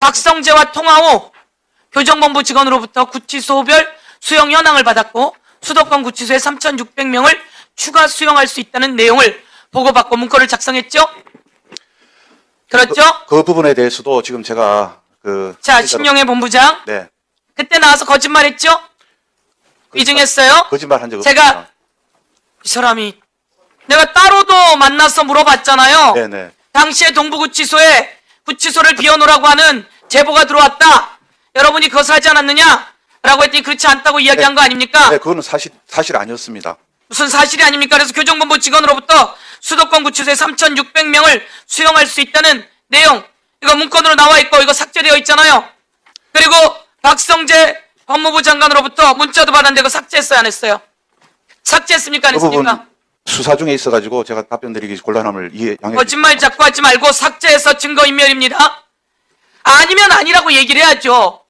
박성재와 통화 후 교정본부 직원으로부터 구치소별 수용 현황을 받았고 수도권 구치소에 3,600명을 추가 수용할 수 있다는 내용을 보고받고 문건을 작성했죠? 그렇죠? 그 부분에 대해서도 지금 제가 그 자, 신용의 본부장. 네 그때 나와서 거짓말했죠? 위증했어요? 거짓말 한적 제가. 이 사람이 내가 따로도 만나서 물어봤잖아요. 네네 당시에 동부구치소에 구치소를 비워놓으라고 하는 제보가 들어왔다. 여러분이 그것을 하지 않았느냐? 라고 했더니 그렇지 않다고 이야기한 거 아닙니까? 네 그거는 사실 사실 아니었습니다. 무슨 사실이 아닙니까? 그래서 교정본부 직원으로부터 수도권 구치소에 3,600명을 수용할 수 있다는 내용 이거 문건으로 나와 있고 이거 삭제되어 있잖아요. 그리고 박성재 법무부 장관으로부터 문자도 받았는데 이거 삭제했어요 안 했어요? 삭제했습니까 안 했습니까? 수사 중에 있어가지고 제가 답변드리기 곤란함을 이해 양해. 거짓말 자꾸 하지 말고 삭제해서 증거인멸입니다. 아니면 아니라고 얘기를 해야죠.